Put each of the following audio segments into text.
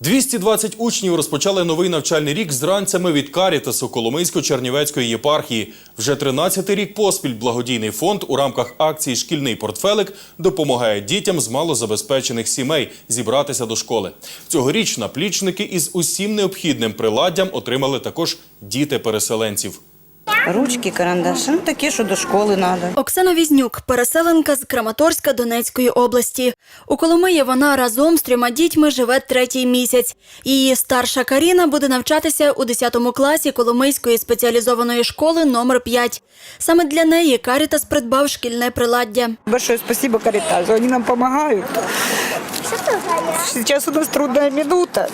220 учнів розпочали новий навчальний рік з ранцями від Карітасу Коломийсько-Чернівецької єпархії. Вже 13-й рік поспіль благодійний фонд у рамках акції Шкільний портфелик допомагає дітям з малозабезпечених сімей зібратися до школи. Цьогоріч наплічники із усім необхідним приладдям отримали також діти переселенців. Ручки, карандаші, ну такі, що до школи треба. Оксана Візнюк, переселенка з Краматорська Донецької області. У Коломиї вона разом з трьома дітьми живе третій місяць. Її старша Каріна буде навчатися у 10 класі Коломийської спеціалізованої школи номер 5. Саме для неї Карітас придбав шкільне приладдя. Большое спасибо Каритасу, они нам помогают. Сейчас у нас трудная минута.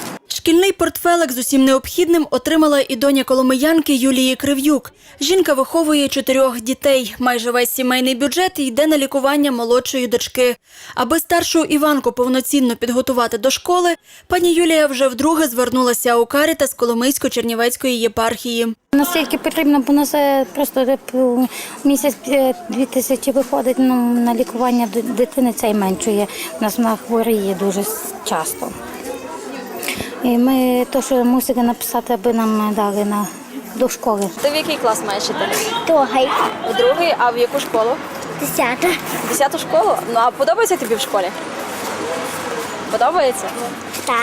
Шкільний портфелик з усім необхідним отримала і доня коломиянки Юлії Крив'юк. Жінка виховує чотирьох дітей. Майже весь сімейний бюджет йде на лікування молодшої дочки. Аби старшу Іванку повноцінно підготувати до школи, пані Юлія вже вдруге звернулася у Каріта з Коломийсько-Чернівецької єпархії. Наскільки потрібно, бо нас е, просто у місяць е, дві тисячі виходить ну, на лікування дитини, це й меншує. У нас вона хворіє дуже часто. І ми то, що мусили написати, аби нам дали на до школи. Ти в який клас маєш іти? Другий, В другий, а в яку школу? десята. Десяту школу? Ну а подобається тобі в школі? Подобається? Та.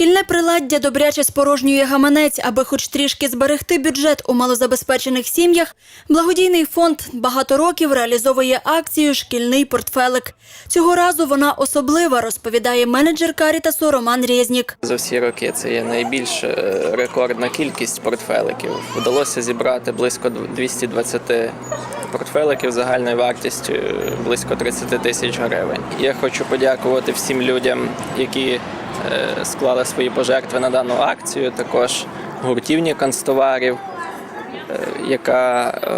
Шкільне приладдя добряче спорожнює гаманець, аби хоч трішки зберегти бюджет у малозабезпечених сім'ях. Благодійний фонд багато років реалізовує акцію Шкільний портфелик. Цього разу вона особлива, розповідає менеджер Карітасу Роман Резнік. За всі роки це є найбільша е, рекордна кількість портфеликів. Вдалося зібрати близько 220 портфеликів загальною вартістю е, близько 30 тисяч гривень. Я хочу подякувати всім людям, які склали свої пожертви на дану акцію. Також гуртівні канцтоварів, е, яка е,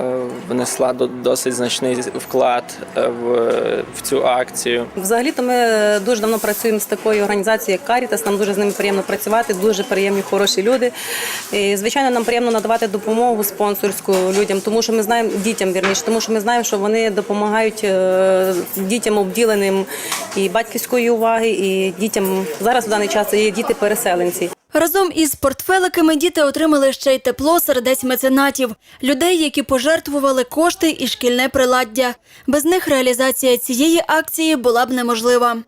внесла до- досить значний вклад е, в, цю акцію. Взагалі-то ми дуже давно працюємо з такою організацією, як Карітас. Нам дуже з ними приємно працювати, дуже приємні, хороші люди. І, звичайно, нам приємно надавати допомогу спонсорську людям, тому що ми знаємо дітям вірніше, тому що ми знаємо, що вони допомагають е, дітям обділеним і батьківської уваги, і дітям зараз в даний час є діти-переселенці. Разом із портфеликами діти отримали ще й тепло сердець меценатів, людей, які пожертвували кошти і шкільне приладдя. Без них реалізація цієї акції була б неможлива.